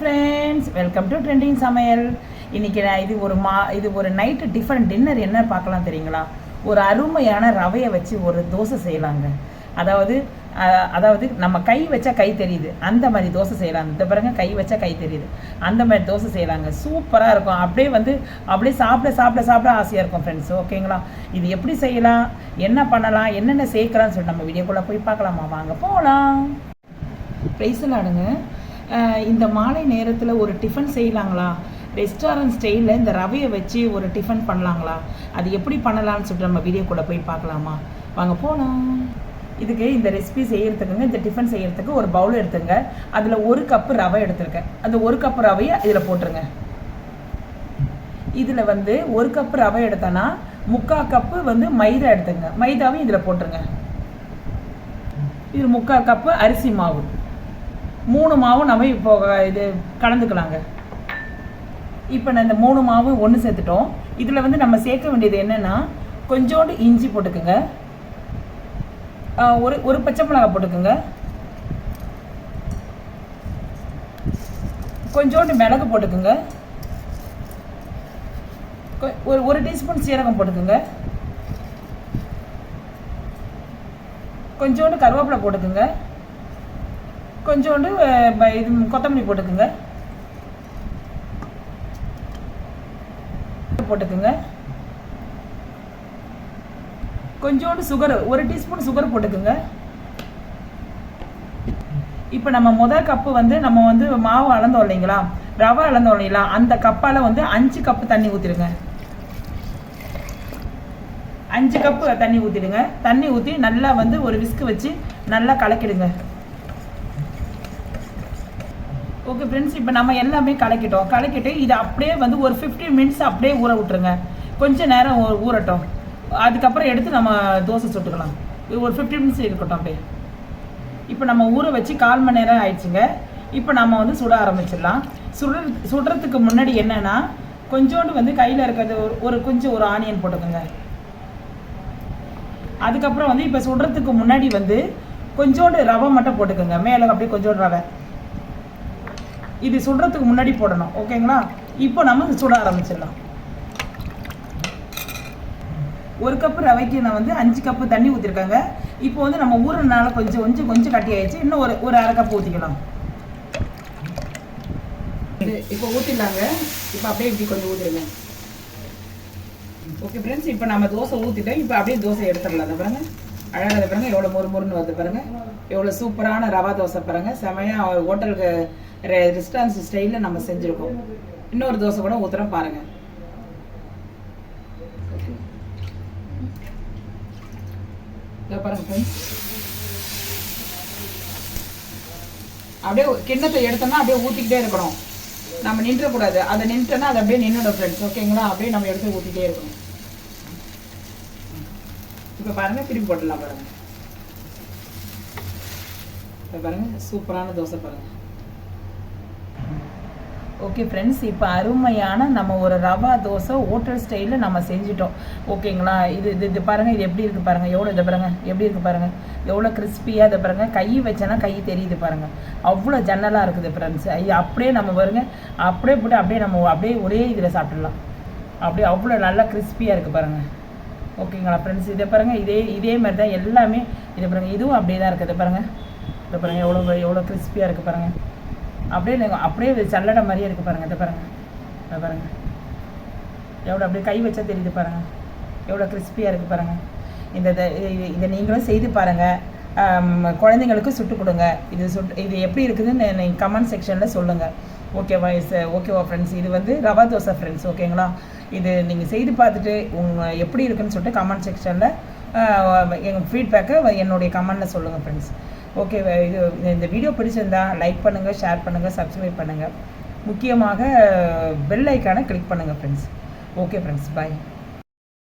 Friends welcome to trending சமையல் இன்றைக்கி நான் இது ஒரு மா இது ஒரு நைட்டு டிஃபன் டின்னர் என்ன பார்க்கலாம் தெரியுங்களா? ஒரு அருமையான ரவையை வச்சு ஒரு தோசை செய்யலாங்க. அதாவது அதாவது நம்ம கை வச்சா கை தெரியுது. அந்த மாதிரி தோசை செய்யலாம் இந்த பிறகு கை வச்சா கை தெரியுது. அந்த மாதிரி தோசை செய்யலாங்க. சூப்பராக இருக்கும். அப்படியே வந்து அப்படியே சாப்பிட சாப்பிட சாப்பிட ஆசையாக இருக்கும் ஃப்ரெண்ட்ஸ் ஓகேங்களா? இது எப்படி செய்யலாம்? என்ன பண்ணலாம்? என்னென்ன சேர்க்கலாம்னு சொல்லிட்டு நம்ம வீடியோக்குள்ளே போய் பார்க்கலாமா? வாங்க போகலாம் ப்ரைஸலாடுங்க இந்த மாலை நேரத்தில் ஒரு டிஃபன் செய்யலாங்களா? ரெஸ்டாரண்ட் ஸ்டைலில் இந்த ரவையை வச்சு ஒரு டிஃபன் பண்ணலாங்களா? அது எப்படி பண்ணலாம்னு சொல்லிட்டு நம்ம வீடியோக்குள்ளே போய் பார்க்கலாமா? வாங்க போகலாம் இதுக்கு இந்த ரெசிபி செய்கிறதுக்குங்க இந்த டிஃபன் செய்கிறதுக்கு ஒரு பவுல் எடுத்துங்க. அதில் ஒரு கப்பு ரவை எடுத்துருக்கேன். அந்த ஒரு கப்பு ரவையை இதில் போட்டுருங்க. இதில் வந்து ஒரு கப்பு ரவை எடுத்தோன்னா முக்கால் கப்பு வந்து மைதா எடுத்துங்க. மைதாவையும் இதில் போட்டுருங்க. இது முக்கால் கப்பு அரிசி மாவு. மூணு மாவும் நம்ம இப்போ இது கலந்துக்கலாங்க. இப்போ நான் இந்த மூணு மாவு ஒன்று சேர்த்துட்டோம். இதில் வந்து நம்ம சேர்க்க வேண்டியது என்னென்னா கொஞ்சோண்டு இஞ்சி போட்டுக்குங்க. ஒரு ஒரு பச்சை மிளகாய் போட்டுக்குங்க. கொஞ்சோண்டு மிளகு போட்டுக்குங்க. கொ- ஒரு ஒரு டீஸ்பூன் சீரகம் போட்டுக்குங்க. கொஞ்சோண்டு கருவேப்பிலை போட்டுக்குங்க. கொஞ்சோண்டு இது கொத்தமல்லி போட்டுக்குங்க. போட்டுக்குங்க. கொஞ்சோண்டு சுகர் ஒரு டீஸ்பூன் சுகர் போட்டுக்குங்க. இப்போ நம்ம முதல் கப்பு வந்து நம்ம வந்து மாவு அளந்தோம் இல்லைங்களா? ரவை அளந்தோம் இல்லைங்களா? அந்த கப்பால் வந்து அஞ்சு கப்பு தண்ணி ஊற்றிடுங்க அஞ்சு கப்பு தண்ணி ஊற்றிடுங்க தண்ணி ஊற்றி நல்லா வந்து ஒரு விஸ்கு வச்சு நல்லா கலக்கிடுங்க. ஓகே ஃப்ரெண்ட்ஸ் இப்போ நம்ம எல்லாமே கலக்கிட்டோம். கலக்கிட்டு இதை அப்படியே வந்து ஒரு 15 மினிட்ஸ் அப்படியே ஊற விட்டுருங்க. கொஞ்சம் நேரம் ஊறட்டும். அதுக்கப்புறம் எடுத்து நம்ம தோசை சுட்டுக்கலாம். இது ஒரு 15 மினிட்ஸ் இருக்கட்டும் அப்படியே. இப்போ நம்ம ஊற வச்சு கால் மணி நேரம் ஆயிடுச்சுங்க. இப்போ நம்ம வந்து சுட ஆரம்பிச்சிடலாம். சுடுற சுடுறதுக்கு முன்னாடி என்னன்னா கொஞ்சோண்டு வந்து கையில் இருக்கிறது ஒரு ஒரு கொஞ்சம் ஒரு ஆனியன் போட்டுக்கோங்க. அதுக்கப்புறம் வந்து இப்போ சுடுறதுக்கு முன்னாடி வந்து கொஞ்சோண்டு ரவை மட்டும் போட்டுக்கோங்க. மேலே அப்படியே கொஞ்சோண்டு ரவை. இது சுடுறதுக்கு முன்னாடி போடணும் ஓகேங்களா? இப்போ நம்ம சுட ஆரம்பிச்சிடலாம். ஒரு கப்பு ரவைக்கு நான் வந்து அஞ்சு கப்பு தண்ணி ஊற்றிருக்காங்க இப்போ வந்து நம்ம ஊறினால கொஞ்சம் கொஞ்சம் கொஞ்சம் கட்டி ஆயிடுச்சு. இன்னும் ஒரு ஒரு அரை கப்பு ஊற்றிக்கலாம் இது இப்போ ஊற்றிடலாங்க இப்போ அப்படியே இப்படி கொஞ்சம் ஊற்றிடுங்க ஓகே ஃப்ரெண்ட்ஸ் இப்போ நம்ம தோசை ஊற்றிட்டோம் இப்போ அப்படியே தோசை எடுத்துடலாம். அதை பாருங்க. அழகாக பாருங்க எவ்வளோ மொறு மொறுன்னு வருது பாருங்க. எவ்வளோ சூப்பரான ரவா தோசை பாருங்க. செமையாக ஹோட்டலுக்கு ரெஸ்டாரண்ட் ஸ்டைலில் நம்ம செஞ்சுருக்கோம். இன்னொரு தோசை கூட ஊற்றுறோம் பாருங்க. பாருங்க ஃப்ரெண்ட்ஸ் அப்படியே கிண்ணத்தை எடுத்தோம்னா அப்படியே ஊற்றிக்கிட்டே இருக்கணும். நம்ம நின்றக்கூடாது. அதை நின்றுட்டோன்னா அது அப்படியே நின்றுடும் ஃப்ரெண்ட்ஸ் ஓகேங்களா அப்படியே நம்ம எடுத்து ஊற்றிக்கிட்டே இருக்கணும். இப்போ பாருங்கள் திருப்பி போட்டுடலாம் பாருங்கள் இப்போ பாருங்கள் சூப்பரான தோசை பாருங்கள் ஓகே ஃப்ரெண்ட்ஸ் இப்போ அருமையான நம்ம ஒரு ரவா தோசை ஹோட்டல் ஸ்டைலில் நம்ம செஞ்சிட்டோம். ஓகேங்களா இது இது இது பாருங்கள் இது எப்படி இருக்குது பாருங்கள் எவ்வளோ இதை பாருங்கள் எப்படி இருக்குது பாருங்கள் எவ்வளோ கிறிஸ்பியாக இதை பாருங்கள் கை வச்சேன்னா கை தெரியுது பாருங்கள் அவ்வளோ ஜன்னலாக இருக்குது ஃப்ரெண்ட்ஸ் இது அப்படியே நம்ம பாருங்க அப்படியே போட்டு அப்படியே நம்ம அப்படியே ஒரே இதில் சாப்பிட்றலாம் அப்படியே அவ்வளோ நல்லா கிறிஸ்பியாக இருக்குது பாருங்கள் ஓகேங்களா ஃப்ரெண்ட்ஸ் இதை பாருங்கள் இதே இதே மாதிரி தான் எல்லாமே இதை பாருங்கள் இதுவும் அப்படியே தான் இருக்குது பாருங்கள் இதை பாருங்கள் எவ்வளோ எவ்வளோ கிறிஸ்பியாக இருக்குது பாருங்கள் அப்படியே நீங்க- அப்படியே இது சல்லடை மாதிரியே இருக்குது பாருங்கள் இதை பாருங்கள் இதை பாருங்கள் எவ்வளோ அப்படியே கை வச்சா தெரியுது பாருங்கள் எவ்வளோ கிறிஸ்பியாக இருக்குது பாருங்கள் இந்த இதை- இதை நீங்களும் செய்து பாருங்கள் குழந்தைங்களுக்கு சுட்டு கொடுங்க. இது சுட் இது எப்படி இருக்குதுன்னு நீங்கள் கமெண்ட் செக்ஷனில் சொல்லுங்கள் ஓகேவா இஸ் ஓகேவா ஃப்ரெண்ட்ஸ் இது வந்து ரவா தோசை ஃப்ரெண்ட்ஸ் ஓகேங்களா இது நீங்கள் செய்து பார்த்துட்டு உங்கள் எப்படி இருக்குன்னு சொல்லிட்டு கமெண்ட் செக்ஷனில் எங்கள் ஃபீட்பேக்கை என்னுடைய கமெண்டில் சொல்லுங்கள் ஃப்ரெண்ட்ஸ் ஓகே இது இந்த வீடியோ பிடிச்சிருந்தா லைக் பண்ணுங்கள் ஷேர் பண்ணுங்கள் சப்ஸ்கிரைப் பண்ணுங்கள் முக்கியமாக பெல் ஐக்கானை கிளிக் பண்ணுங்கள் ஃப்ரெண்ட்ஸ் ஓகே ஃப்ரெண்ட்ஸ் பாய்